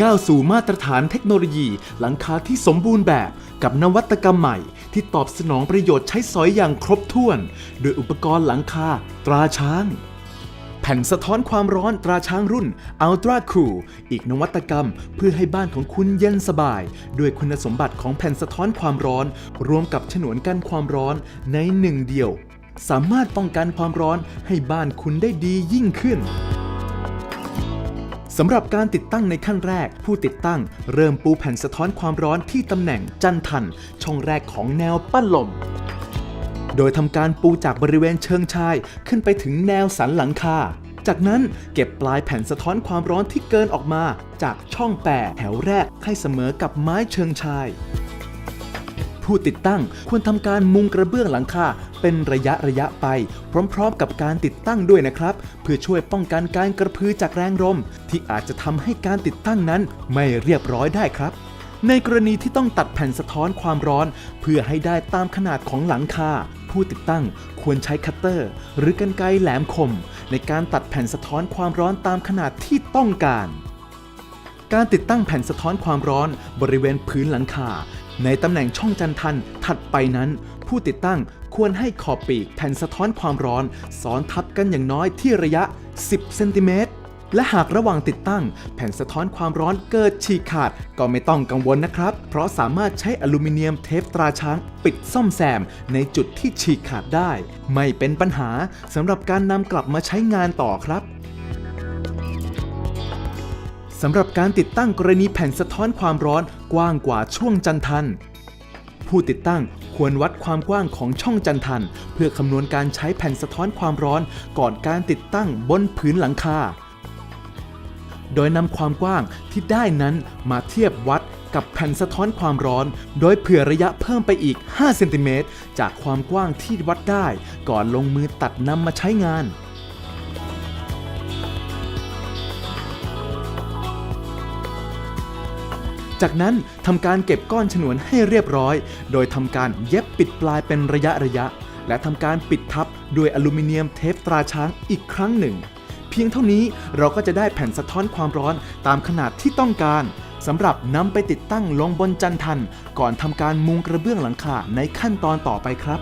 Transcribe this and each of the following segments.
ก้าวสู่มาตรฐานเทคโนโลยีหลังคาที่สมบูรณ์แบบกับนวัตกรรมใหม่ ที่ตอบสนองประโยชน์ใช้สอยอย่างครบถ้วนโดยอุปกรณ์หลังคาตราช้าง แผ่นสะท้อนความร้อนตราช้างรุ่น Ultra Cool อีกนวัตกรรมเพื่อให้บ้านของคุณเย็นสบาย ด้วยคุณสมบัติของแผ่นสะท้อนความร้อน รวมกับฉนวนกั้นความร้อนในหนึ่งเดียว สามารถป้องกันความร้อนให้บ้านคุณได้ดียิ่งขึ้น สำหรับการติดตั้งในขั้นแรก ผู้ติดตั้งเริ่มปูแผ่นสะท้อนความร้อนที่ตำแหน่งจันทัน ช่องแรกของแนวปั้นลม โดยทำการปูจากบริเวณเชิงชาย ขึ้นไปถึงแนวสันหลังคา จากนั้นเก็บปลายแผ่นสะท้อนความร้อนที่เกินออกมา จากช่องแปรแถวแรกให้เสมอกับไม้เชิงชาย ผู้ติดตั้งควรทำการมุงกระเบื้องหลังคาเป็นระยะระยะไป พร้อมๆ กับการติดตั้งด้วยนะครับ เพื่อช่วยป้องกันการกระพือจากแรงลมที่อาจจะทำให้การติดตั้งนั้นไม่เรียบร้อยได้ครับในกรณีที่ต้องตัดแผ่นสะท้อนความร้อน เพื่อให้ได้ตามขนาดของหลังคา ผู้ติดตั้งควรใช้คัตเตอร์ หรือกรรไกรแหลมคม ในการตัดแผ่นสะท้อนความร้อนตามขนาดที่ต้องการ การติดตั้งแผ่นสะท้อนความร้อนบริเวณพื้นหลังคา ในตำแหน่งช่องจันทันถัดไปนั้น ผู้ติดตั้งควรให้ขอบปีกแผ่นสะท้อนความร้อนซ้อนทับกันอย่างน้อยที่ระยะ 10 เซนติเมตรและหากระหว่างติดตั้ง แผ่นสะท้อนความร้อนเกิดฉีกขาด ก็ไม่ต้องกังวลนะครับ เพราะสามารถใช้อลูมิเนียมเทปตราช้าง ปิดซ่อมแซม ในจุดที่ฉีกขาดได้ ไม่เป็นปัญหาสำหรับการนำกลับมาใช้งานต่อครับ สำหรับการติดตั้งกรณีแผ่นสะท้อนความร้อนกว้างกว่าช่วงจันทัน ผู้ติดตั้งควรวัดความกว้างของช่องจันทัน เพื่อคำนวณการใช้แผ่นสะท้อนความร้อนก่อนการติดตั้งบนผืนหลังคา โดยนำความกว้างที่ได้นั้นมาเทียบวัดกับแผ่นสะท้อนความร้อน โดยเผื่อระยะเพิ่มไปอีก5เซนติเมตรจากความกว้างที่วัดได้ ก่อนลงมือตัดนำมาใช้งาน จากนั้นทำการเก็บก้อนฉนวนให้เรียบร้อย โดยทำการเย็บปิดปลายเป็นระยะระยะ และทำการปิดทับด้วยอลูมิเนียมเทปตราช้างอีกครั้งหนึ่ง เพียงเท่านี้เราก็จะได้แผ่นสะท้อนความร้อนตามขนาดที่ต้องการสำหรับนำไปติดตั้งลงบนจันทัน ก่อนทำการมุงกระเบื้องหลังคาในขั้นตอนต่อไปครับ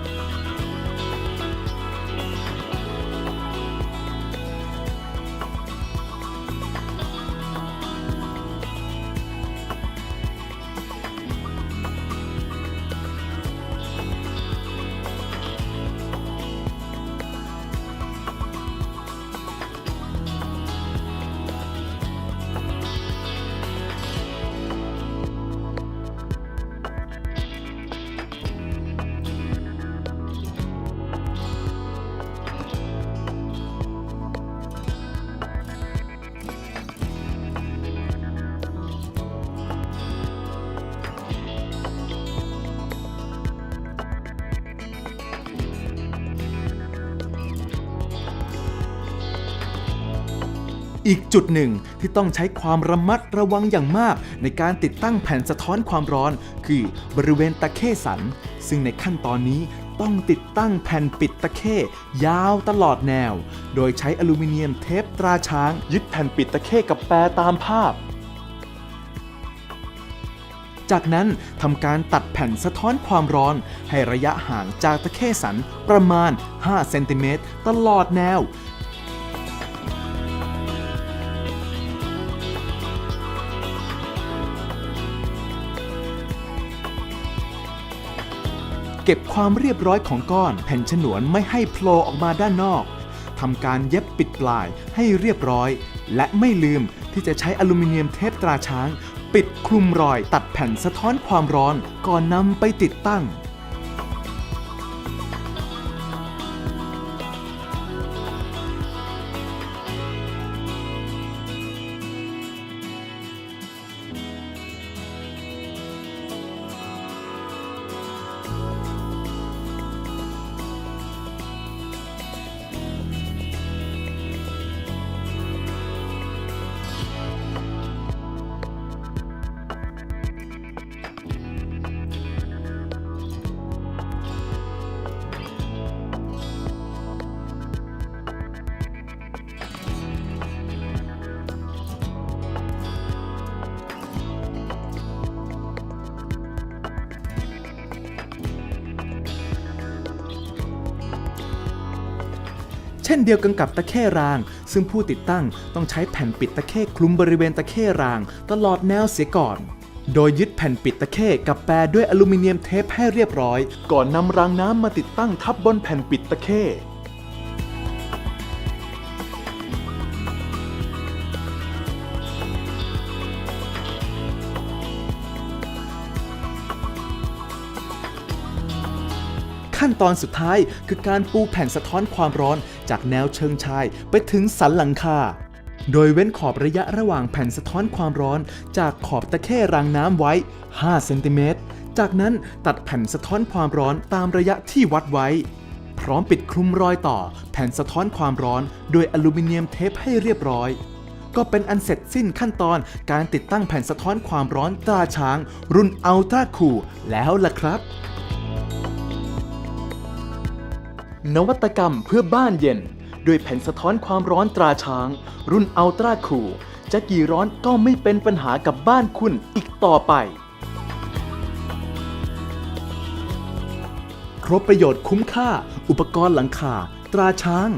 อีกจุดหนึ่งที่ต้องใช้ความระมัดระวังอย่างมาก ในการติดตั้งแผ่นสะท้อนความร้อน คือบริเวณตะเข้สัน ซึ่งในขั้นตอนนี้ต้องติดตั้งแผ่นปิดตะเข้ยาวตลอดแนว โดยใช้อลูมิเนียมเทปตราช้าง ยึดแผ่นปิดตะเข้กับแปรตามภาพ จากนั้นทำการตัดแผ่นสะท้อนความร้อน ให้ระยะห่างจากตะเข้สันประมาณ 5 เซนติเมตรตลอดแนว ก็บความเรียบร้อยของก้อนแผ่นฉนวนไม่ให้โผล่ออกมาด้านนอกทำการเย็บปิดปลายให้เรียบร้อย และไม่ลืมที่จะใช้อลูมิเนียมเทปตราช้าง ปิดคลุมรอยตัดแผ่นสะท้อนความร้อนก่อนนำไปติดตั้ง ช่นเดียวกันกับตะเข้ราง ซึ่งผู้ติดตั้งต้องใช้แผ่นปิดตะเข้คลุมบริเวณตะเข้ราง ตลอดแนวเสียก่อน โดยยึดแผ่นปิดตะเข้กับแปรด้วยอลูมิเนียมเทปให้เรียบร้อย ก่อนนำรางน้ำมาติดตั้งทับบนแผ่นปิดตะเข้ ขั้นตอนสุดท้ายคือการปูแผ่นสะท้อนความร้อนจากแนวเชิงชายไปถึงสันหลังคา โดยเว้นขอบระยะระหว่างแผ่นสะท้อนความร้อน จากขอบตะเข้รางน้ำไว้ 5 เซนติเมตร จากนั้นตัดแผ่นสะท้อนความร้อนตามระยะที่วัดไว้ พร้อมปิดคลุมรอยต่อ แผ่นสะท้อนความร้อนโดยอลูมิเนียมเทปให้เรียบร้อยก็เป็นอันเสร็จสิ้นขั้นตอนการติดตั้งแผ่นสะท้อนความร้อนตราช้าง รุ่นอัลตร้าคูแล้วล่ะครับ นวัตกรรมเพื่อบ้านเย็น ด้วยแผ่นสะท้อนความร้อนตราช้าง รุ่นอัลตร้าคูจะกี่ร้อนก็ไม่เป็นปัญหากับบ้านคุณอีกต่อไป ครบประโยชน์คุ้มค่า อุปกรณ์หลังคา ตราช้าง